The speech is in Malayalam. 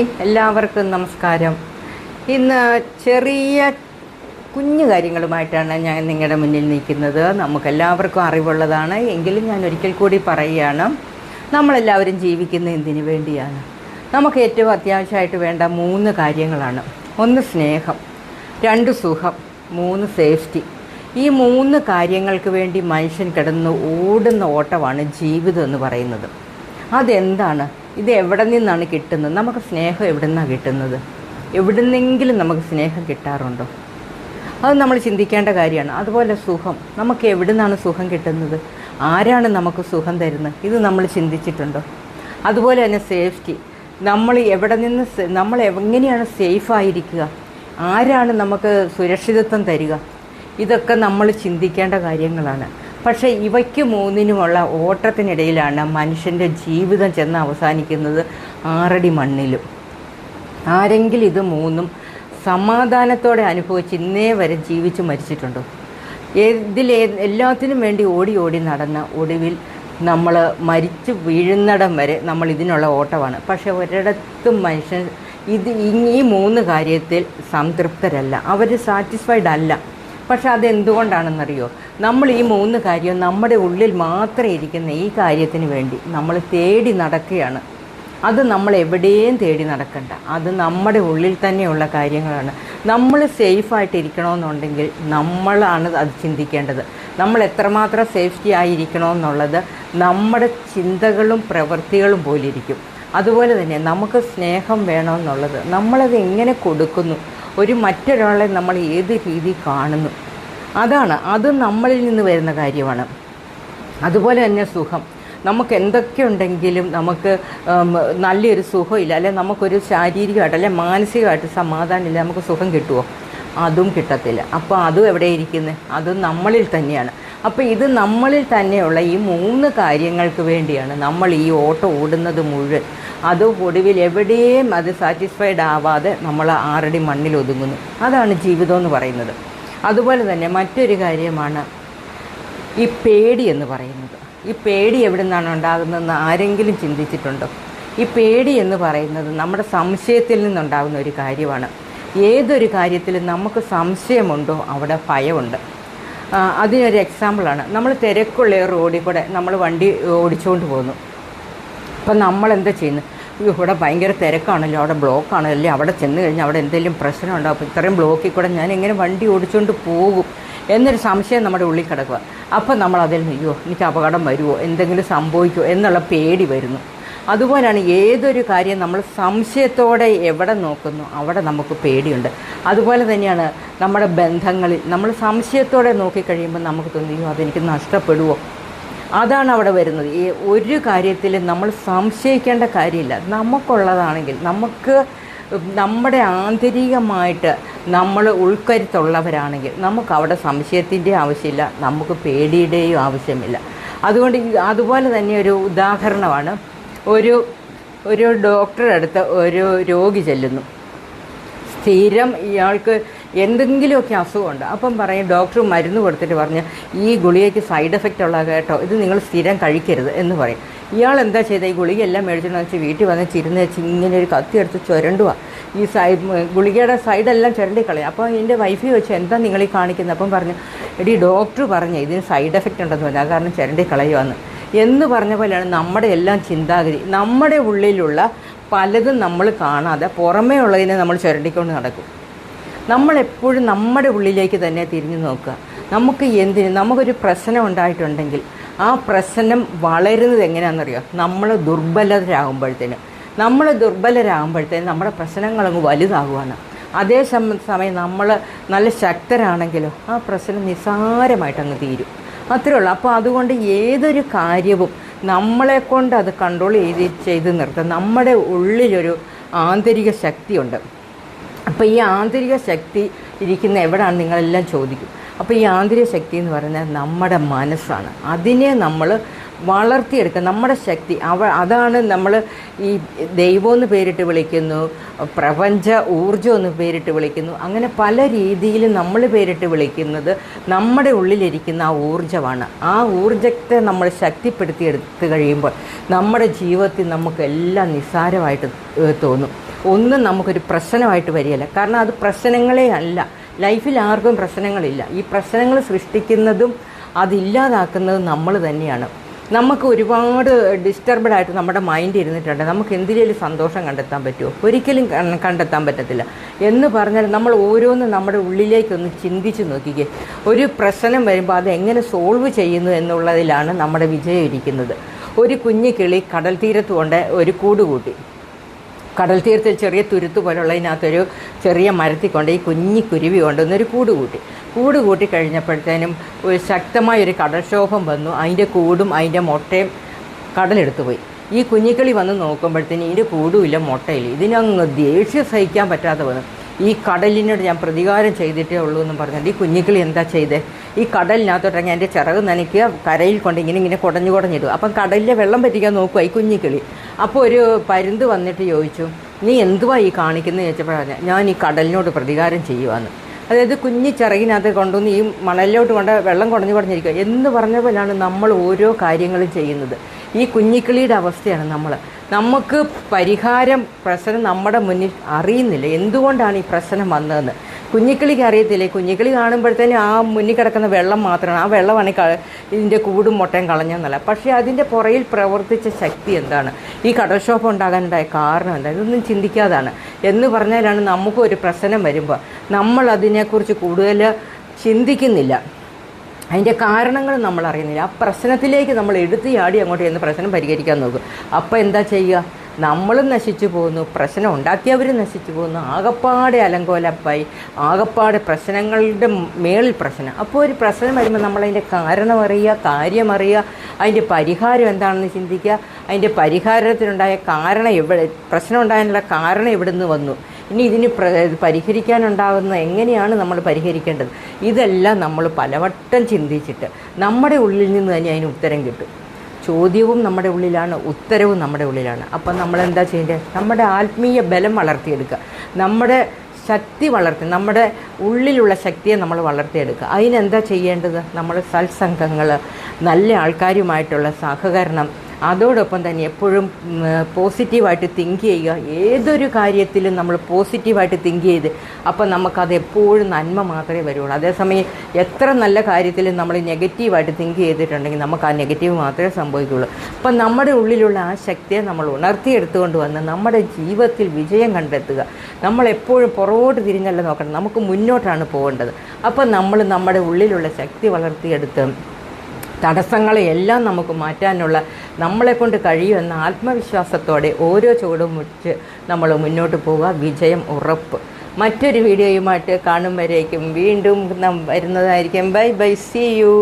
എല്ലാവർക്കും നമസ്കാരം. ഇന്ന് ചെറിയ കുഞ്ഞു കാര്യങ്ങളുമായിട്ടാണ് ഞാൻ നിങ്ങളുടെ മുന്നിൽ നിൽക്കുന്നത്. നമുക്കെല്ലാവർക്കും അറിവുള്ളതാണ്. എങ്കിലും ഞാൻ ഒരിക്കൽ കൂടി പറയുകയാണ്. നമ്മളെല്ലാവരും ജീവിക്കുന്ന എന്തിനു വേണ്ടിയാണ്? നമുക്ക് ഏറ്റവും അത്യാവശ്യമായിട്ട് വേണ്ട മൂന്ന് കാര്യങ്ങളാണ്. ഒന്ന് സ്നേഹം രണ്ട് സുഖം മൂന്ന് സേഫ്റ്റി. ഈ മൂന്ന് കാര്യങ്ങൾക്ക് വേണ്ടി മനുഷ്യൻ കിടന്ന് ഓടുന്ന ഓട്ടമാണ് ജീവിതം എന്ന് പറയുന്നത്. അതെന്താണ്? ഇത് എവിടെ നിന്നാണ് കിട്ടുന്നത്? നമുക്ക് സ്നേഹം എവിടെ നിന്നാണ് കിട്ടുന്നത്? എവിടുന്നെങ്കിലും നമുക്ക് സ്നേഹം കിട്ടാറുണ്ടോ? അത് നമ്മൾ ചിന്തിക്കേണ്ട കാര്യമാണ്. അതുപോലെ സുഖം. നമുക്ക് എവിടെ നിന്നാണ് സുഖം കിട്ടുന്നത്? ആരാണ് നമുക്ക് സുഖം തരുന്നത്? ഇത് നമ്മൾ ചിന്തിച്ചിട്ടുണ്ടോ? അതുപോലെ തന്നെ സേഫ്റ്റി. നമ്മൾ എവിടെ നിന്ന് നമ്മൾ എങ്ങനെയാണ് സേഫായിരിക്കുക ആരാണ് നമുക്ക് സുരക്ഷിതത്വം തരിക? ഇതൊക്കെ നമ്മൾ ചിന്തിക്കേണ്ട കാര്യങ്ങളാണ്. പക്ഷേ ഇവയ്ക്ക് മൂന്നിനുമുള്ള ഓട്ടത്തിനിടയിലാണ് മനുഷ്യന്റെ ജീവിതം ചെന്ന് അവസാനിക്കുന്നത് ആറടി മണ്ണിലും. ആരെങ്കിലും ഇത് മൂന്നും സമാധാനത്തോടെ അനുഭവിച്ച് ഇന്നേ വരെ ജീവിച്ച് മരിച്ചിട്ടുണ്ടോ? ഇതിൽ എല്ലാത്തിനും വേണ്ടി ഓടി ഓടി നടന്ന ഒടുവിൽ നമ്മൾ മരിച്ചു വീഴുന്നിടം വരെ നമ്മൾ ഇതിനുള്ള ഓട്ടമാണ്. പക്ഷേ ഒരിടത്തും മനുഷ്യൻ ഇത് ഈ മൂന്ന് കാര്യത്തിൽ സംതൃപ്തരല്ല. അവർ സാറ്റിസ്ഫൈഡ് അല്ല. പക്ഷെ അതെന്തുകൊണ്ടാണെന്നറിയോ? നമ്മൾ ഈ മൂന്ന് കാര്യം നമ്മുടെ ഉള്ളിൽ മാത്രമേ ഇരിക്കുന്ന ഈ കാര്യത്തിന് വേണ്ടി നമ്മൾ തേടി നടക്കുകയാണ്. അത് നമ്മൾ എവിടെയും തേടി നടക്കണ്ട. അത് നമ്മുടെ ഉള്ളിൽ തന്നെയുള്ള കാര്യങ്ങളാണ്. നമ്മൾ സേഫായിട്ട് ഇരിക്കണമെന്നുണ്ടെങ്കിൽ നമ്മളാണ് അത് ചിന്തിക്കേണ്ടത്. നമ്മൾ എത്രമാത്രം സേഫ്റ്റി ആയിരിക്കണമെന്നുള്ളത് നമ്മുടെ ചിന്തകളും പ്രവൃത്തികളും പോലിരിക്കും അതുപോലെ തന്നെ നമുക്ക് സ്നേഹം വേണമെന്നുള്ളത് നമ്മളത് എങ്ങനെ കൊടുക്കുന്നു? ഒരു മറ്റൊരാളെ നമ്മൾ ഏത് രീതി കാണുന്നു? അതാണ് അത് നമ്മളിൽ നിന്ന് വരുന്ന കാര്യമാണ്. അതുപോലെ തന്നെ സുഖം. നമുക്ക് എന്തൊക്കെ ഉണ്ടെങ്കിലും നമുക്ക് നല്ലൊരു സുഖമില്ല അല്ലെ നമുക്കൊരു ശാരീരികമായിട്ട് അല്ലെ മാനസികമായിട്ട് സമാധാനമില്ല നമുക്ക് സുഖം കിട്ടുമോ അതും കിട്ടത്തില്ല. അപ്പോൾ അതും എവിടെ ഇരിക്കുന്നത് അതും നമ്മളിൽ തന്നെയാണ്. അപ്പോൾ ഇത് നമ്മളിൽ തന്നെയുള്ള ഈ മൂന്ന് കാര്യങ്ങൾക്ക് വേണ്ടിയാണ് നമ്മൾ ഈ ഓട്ടം ഓടുന്നത് മുഴുവൻ. അത് ഒടുവിൽ എവിടെയും അത് സാറ്റിസ്ഫൈഡ് ആവാതെ നമ്മൾ ആറടി മണ്ണിൽ ഒതുങ്ങുന്നു. അതാണ് ജീവിതം എന്ന് പറയുന്നത്. അതുപോലെ തന്നെ മറ്റൊരു കാര്യമാണ് ഈ പേടി എന്ന് പറയുന്നത്. ഈ പേടി എവിടെ നിന്നാണ് ഉണ്ടാകുന്നതെന്ന് ആരെങ്കിലും ചിന്തിച്ചിട്ടുണ്ടോ? ഈ പേടി എന്ന് പറയുന്നത് നമ്മുടെ സംശയത്തിൽ നിന്നുണ്ടാകുന്ന ഒരു കാര്യമാണ്. ഏതൊരു കാര്യത്തിലും നമുക്ക് സംശയമുണ്ടോ? അവിടെ ഭയമുണ്ട്. അതിനൊരു എക്സാമ്പിളാണ് നമ്മൾ തിരക്കുള്ള റോഡിൽ കൂടെ നമ്മൾ വണ്ടി ഓടിച്ചുകൊണ്ട് പോകുന്നു അപ്പം നമ്മൾ എന്താ ചെയ്യുന്നത് ഇവിടെ ഭയങ്കര തിരക്കാണല്ലോ. അവിടെ ബ്ലോക്കാണല്ലോ. ആണല്ലോ അവിടെ ചെന്ന് കഴിഞ്ഞാൽ അവിടെ എന്തെങ്കിലും പ്രശ്നം ഉണ്ടാകും അപ്പോൾ ഇത്രയും ബ്ലോക്കിൽ കൂടെ ഞാൻ എങ്ങനെ വണ്ടി ഓടിച്ചുകൊണ്ട് പോകും എന്നൊരു സംശയം നമ്മുടെ ഉള്ളിൽ കിടക്കുക അപ്പം നമ്മൾ അതിൽ അയ്യോ എനിക്ക് അപകടം വരുമോ എന്തെങ്കിലും സംഭവിക്കുമോ എന്നുള്ള പേടി വരുന്നു. അതുപോലെയാണ് ഏതൊരു കാര്യം നമ്മൾ സംശയത്തോടെ എവിടെ നോക്കുന്നു അവിടെ നമുക്ക് പേടിയുണ്ട്. അതുപോലെ തന്നെയാണ് നമ്മുടെ ബന്ധങ്ങളിൽ നമ്മൾ സംശയത്തോടെ നോക്കിക്കഴിയുമ്പോൾ നമുക്ക് തോന്നിയോ അതെനിക്ക് നഷ്ടപ്പെടുവോ? അതാണ് അവിടെ വരുന്നത്. ഈ ഒരു കാര്യത്തിൽ നമ്മൾ സംശയിക്കേണ്ട കാര്യമില്ല. നമുക്കുള്ളതാണെങ്കിൽ നമുക്ക് നമ്മുടെ ആന്തരികമായിട്ട് നമ്മൾ ഉൾക്കരുത്തുള്ളവരാണെങ്കിൽ നമുക്ക് അവിടെ സംശയത്തിന്റെ ആവശ്യമില്ല നമുക്ക് പേടിയുടെയും ആവശ്യമില്ല. അതുകൊണ്ട് അതുപോലെ തന്നെ ഒരു ഉദാഹരണമാണ് ഒരു ഒരു ഡോക്ടറുടെ അടുത്ത് ഒരു രോഗി ചെല്ലുന്നു. സ്ഥിരം ഇയാൾക്ക് എന്തെങ്കിലുമൊക്കെ അസുഖമുണ്ട്. അപ്പം പറയും ഡോക്ടർ മരുന്ന് കൊടുത്തിട്ട് പറഞ്ഞ് ഈ ഗുളികയ്ക്ക് സൈഡ് എഫക്റ്റ് ഉള്ള കേട്ടോ ഇത് നിങ്ങൾ സ്ഥിരം കഴിക്കരുത് എന്ന് പറയും. ഇയാൾ എന്താ ചെയ്ത? ഈ ഗുളിക എല്ലാം മേടിച്ചിട്ട് വെച്ച് വീട്ടിൽ വന്ന് ചിരുന്ന് വെച്ച് ഇങ്ങനെ ഒരു കത്തി എടുത്ത് ചുരണ്ടുവാ. ഈ സൈഡ് ഗുളികയുടെ സൈഡെല്ലാം ചുരണ്ടി കളയും. അപ്പോൾ എന്റെ വൈഫി വെച്ച് എന്താ നിങ്ങൾ ഈ കാണിക്കുന്നത് അപ്പം പറഞ്ഞു എടി ഡോക്ടർ പറഞ്ഞു ഇതിന് സൈഡ് എഫക്റ്റ് ഉണ്ടെന്ന് പറഞ്ഞു. അത് കാരണം ചുരണ്ടി കളയുവാന്ന്. എന്ന് പറഞ്ഞ പോലെയാണ് നമ്മുടെ എല്ലാം ചിന്താഗതി. നമ്മുടെ ഉള്ളിലുള്ള പലതും നമ്മൾ കാണാതെ പുറമേ ഉള്ളതിനെ നമ്മൾ ചുരണ്ടിക്കൊണ്ട് നടക്കും. നമ്മളെപ്പോഴും നമ്മുടെ ഉള്ളിലേക്ക് തന്നെ തിരിഞ്ഞു നോക്കുക. നമുക്ക് എന്തിന് നമുക്കൊരു പ്രശ്നം ഉണ്ടായിട്ടുണ്ടെങ്കിൽ ആ പ്രശ്നം വളരുന്നത് എങ്ങനെയാണെന്നറിയോ? നമ്മൾ ദുർബലരാകുമ്പോഴത്തേന്. നമ്മൾ ദുർബലരാകുമ്പോഴത്തേന് നമ്മുടെ പ്രശ്നങ്ങളങ്ങ് വലുതാകുവാണ്. അതേ സമ- സമയം നമ്മൾ നല്ല ശക്തരാണെങ്കിലോ ആ പ്രശ്നം നിസ്സാരമായിട്ടങ്ങ് തീരും. അത്രേ ഉള്ളൂ. അപ്പോൾ അതുകൊണ്ട് ഏതൊരു കാര്യവും നമ്മളെ കൊണ്ട് അത് കൺട്രോൾ ചെയ്ത് ചെയ്ത് നിർത്താം. നമ്മുടെ ഉള്ളിലൊരു ആന്തരിക ശക്തിയുണ്ട്. അപ്പോൾ ഈ ആന്തരിക ശക്തി ഇരിക്കുന്ന എവിടെയാണ് നിങ്ങളെല്ലാം ചോദിക്കും. അപ്പോൾ ഈ ആന്തരിക ശക്തി എന്ന് പറഞ്ഞാൽ നമ്മുടെ മനസ്സാണ്. അതിനെ നമ്മൾ വളർത്തിയെടുക്കുക നമ്മുടെ ശക്തി. അവ അതാണ് നമ്മൾ ഈ ദൈവം എന്ന് പേരിട്ട് വിളിക്കുന്നു പ്രപഞ്ച ഊർജം എന്ന് പേരിട്ട് വിളിക്കുന്നു. അങ്ങനെ പല രീതിയിലും നമ്മൾ പേരിട്ട് വിളിക്കുന്നത് നമ്മുടെ ഉള്ളിലിരിക്കുന്ന ആ ഊർജമാണ്. ആ ഊർജത്തെ നമ്മൾ ശക്തിപ്പെടുത്തി എടുത്തു കഴിയുമ്പോൾ നമ്മുടെ ജീവിതത്തിൽ നമുക്കെല്ലാം നിസ്സാരമായിട്ട് തോന്നും. ഒന്നും നമുക്കൊരു പ്രശ്നമായിട്ട് വരികയില്ല. കാരണം അത് പ്രശ്നങ്ങളെ അല്ല. ലൈഫിൽ ആർക്കും പ്രശ്നങ്ങളില്ല. ഈ പ്രശ്നങ്ങൾ സൃഷ്ടിക്കുന്നതും അതില്ലാതാക്കുന്നതും നമ്മൾ തന്നെയാണ്. നമുക്ക് ഒരുപാട് ഡിസ്റ്റർബഡ് ആയിട്ട് നമ്മുടെ മൈൻഡ് ഇരുന്നിട്ടുണ്ട്. നമുക്ക് എന്തിനേലും സന്തോഷം കണ്ടെത്താൻ പറ്റുമോ ഒരിക്കലും കണ്ടെത്താൻ പറ്റത്തില്ല. എന്ന് പറഞ്ഞാൽ നമ്മൾ ഓരോന്ന് നമ്മുടെ ഉള്ളിലേക്കൊന്ന് ചിന്തിച്ച് നോക്കിക്കേ. ഒരു പ്രശ്നം വരുമ്പോൾ അത് എങ്ങനെ സോൾവ് ചെയ്യുന്നു എന്നുള്ളതിലാണ് നമ്മുടെ വിജയം ഇരിക്കുന്നത്. ഒരു കുഞ്ഞു കിളി കടൽ തീരത്ത് കൊണ്ട് ഒരു കൂട് കൂട്ടി കടൽ തീരത്തിൽ ചെറിയ തുരുത്ത് പോലുള്ള പോലുള്ളതിനകത്തൊരു ചെറിയ മരത്തിൽ കൊണ്ട് ഈ കുഞ്ഞി കുരുവി കൊണ്ടുവന്നൊരു കൂട് കൂട്ടി കൂട് കൂട്ടി കഴിഞ്ഞപ്പോഴത്തേനും ഒരു ശക്തമായൊരു കടൽക്ഷോഭം വന്നു. അതിന്റെ കൂടും അതിന്റെ മുട്ടയും കടലെടുത്തു പോയി. ഈ കുഞ്ഞിക്കിളി വന്ന് നോക്കുമ്പോഴത്തേനും ഇതിന്റെ കൂടുമില്ല മുട്ടയില്ല. ഇതിനങ്ങ് ദേഷ്യം സഹിക്കാൻ പറ്റാതെ വന്നു. ഈ കടലിനോട് ഞാൻ പ്രതികാരം ചെയ്തിട്ടേ ഉള്ളൂ എന്ന് പറഞ്ഞിട്ട് ഈ കുഞ്ഞിക്കിളി എന്താ ചെയ്തേ? ഈ കടലിനകത്തോട്ടിറങ്ങി എന്റെ ചിറക് നനയ്ക്കുക കരയിൽ കൊണ്ട് ഇങ്ങനെ ഇങ്ങനെ കുടഞ്ഞു കുടഞ്ഞിടും അപ്പം കടലിലെ വെള്ളം പറ്റിക്കാൻ നോക്കുക ഈ കുഞ്ഞിക്കിളി അപ്പോൾ ഒരു പരുന്ത് വന്നിട്ട് ചോദിച്ചു നീ എന്തുവാ ഈ കാണിക്കുന്നത് ചോദിച്ചപ്പോഴാണ് ഞാൻ ഈ കടലിനോട് പ്രതികാരം ചെയ്യുവാന്ന്. അതായത് കുഞ്ഞി ചിറകിനകത്ത് കൊണ്ടുവന്ന് ഈ മണലിലോട്ട് കൊണ്ട് വെള്ളം കുടഞ്ഞു കുടഞ്ഞിരിക്കുക. എന്ന് പറഞ്ഞ പോലെയാണ് നമ്മൾ ഓരോ കാര്യങ്ങളും ചെയ്യുന്നത്. ഈ കുഞ്ഞിക്കിളിയുടെ അവസ്ഥയാണ് നമ്മൾ. നമുക്ക് പരിഹാരം പ്രശ്നം നമ്മുടെ മുന്നിൽ അറിയുന്നില്ല. എന്തുകൊണ്ടാണ് ഈ പ്രശ്നം വന്നതെന്ന്? കുഞ്ഞിക്കിളിക്ക് അറിയത്തില്ലേ കുഞ്ഞിക്കിളി കാണുമ്പോഴത്തേനും ആ മുന്നിൽ കിടക്കുന്ന വെള്ളം മാത്രമാണ്. ആ വെള്ളമാണ് ഇതിന്റെ കൂടും മുട്ടയും കളഞ്ഞെന്നല്ല പക്ഷേ അതിന്റെ പുറയിൽ പ്രവർത്തിച്ച ശക്തി എന്താണ്? ഈ കടൽക്ഷോഭം ഉണ്ടാകാനുണ്ടായ കാരണം എന്താ? ഇതൊന്നും ചിന്തിക്കാതാണ്. എന്ന് പറഞ്ഞാലാണ് നമുക്കൊരു പ്രശ്നം വരുമ്പോൾ നമ്മൾ അതിനെക്കുറിച്ച് കൂടുതൽ ചിന്തിക്കുന്നില്ല. അതിന്റെ കാരണങ്ങൾ നമ്മൾ അറിയുന്നില്ല. ആ പ്രശ്നത്തിലേക്ക് നമ്മൾ എടുത്ത് ചാടി അങ്ങോട്ട് ചെന്ന് പ്രശ്നം പരിഹരിക്കാൻ നോക്കും. അപ്പോൾ എന്താ ചെയ്യുക? നമ്മളും നശിച്ചു പോകുന്നു പ്രശ്നം ഉണ്ടാക്കിയവരും നശിച്ചു പോകുന്നു ആകപ്പാടെ അലങ്കോലപ്പായി ആകപ്പാടെ പ്രശ്നങ്ങളുടെ മേളിൽ പ്രശ്നം. അപ്പോൾ ഒരു പ്രശ്നം വരുമ്പോൾ നമ്മളതിന്റെ കാരണം അറിയുക കാര്യം അറിയുക അതിന്റെ പരിഹാരം എന്താണെന്ന് ചിന്തിക്കുക. അതിന്റെ പരിഹാരത്തിനുണ്ടായ കാരണം എവിടെ പ്രശ്നം ഉണ്ടാകാനുള്ള കാരണം എവിടെ നിന്ന് വന്നു? ഇനി ഇതിന് പ്ര പരിഹരിക്കാനുണ്ടാകുന്ന എങ്ങനെയാണ് നമ്മൾ പരിഹരിക്കേണ്ടത്? ഇതെല്ലാം നമ്മൾ പലവട്ടം ചിന്തിച്ചിട്ട് നമ്മുടെ ഉള്ളിൽ നിന്ന് തന്നെ അതിന് ഉത്തരം കിട്ടും. ചോദ്യവും നമ്മുടെ ഉള്ളിലാണ് ഉത്തരവും നമ്മുടെ ഉള്ളിലാണ്. അപ്പം നമ്മൾ എന്താ ചെയ്യേണ്ടത് നമ്മുടെ ആത്മീയ ബലം വളർത്തിയെടുക്കുക. നമ്മുടെ ശക്തി വളർത്തി നമ്മുടെ ഉള്ളിലുള്ള ശക്തിയെ നമ്മൾ വളർത്തിയെടുക്കുക. അതിനെന്താ ചെയ്യേണ്ടത്? നമ്മൾ സത്സംഗങ്ങൾ നല്ല ആൾക്കാരുമായിട്ടുള്ള സഹകരണം അതോടൊപ്പം തന്നെ എപ്പോഴും പോസിറ്റീവായിട്ട് തിങ്ക് ചെയ്യുക. ഏതൊരു കാര്യത്തിലും നമ്മൾ പോസിറ്റീവായിട്ട് തിങ്ക് ചെയ്ത് അപ്പം നമുക്കത് എപ്പോഴും നന്മ മാത്രമേ വരുള്ളൂ. അതേസമയം എത്ര നല്ല കാര്യത്തിലും നമ്മൾ നെഗറ്റീവായിട്ട് തിങ്ക് ചെയ്തിട്ടുണ്ടെങ്കിൽ നമുക്ക് ആ നെഗറ്റീവ് മാത്രമേ സംഭവിക്കുള്ളൂ. അപ്പം നമ്മുടെ ഉള്ളിലുള്ള ആ ശക്തിയെ നമ്മൾ ഉണർത്തിയെടുത്തുകൊണ്ട് വന്ന് നമ്മുടെ ജീവിതത്തിൽ വിജയം കണ്ടെത്തുക. നമ്മൾ എപ്പോഴും പുറകോട്ട് തിരിഞ്ഞല്ല നോക്കണം. നമുക്ക് മുന്നോട്ടാണ് പോകേണ്ടത്. അപ്പം നമ്മൾ നമ്മുടെ ഉള്ളിലുള്ള ശക്തി വളർത്തിയെടുത്ത് തടസ്സങ്ങളെ എല്ലാം നമുക്ക് മാറ്റാനുള്ള നമ്മളെ കൊണ്ട് കഴിയുമെന്ന ആത്മവിശ്വാസത്തോടെ ഓരോ ചുവടും മുറിച്ച് നമ്മൾ മുന്നോട്ട് പോവുക. വിജയം ഉറപ്പ്. മറ്റൊരു വീഡിയോയുമായിട്ട് കാണും വരേക്കും. വീണ്ടും വരുന്നതായിരിക്കും. Bye bye. C U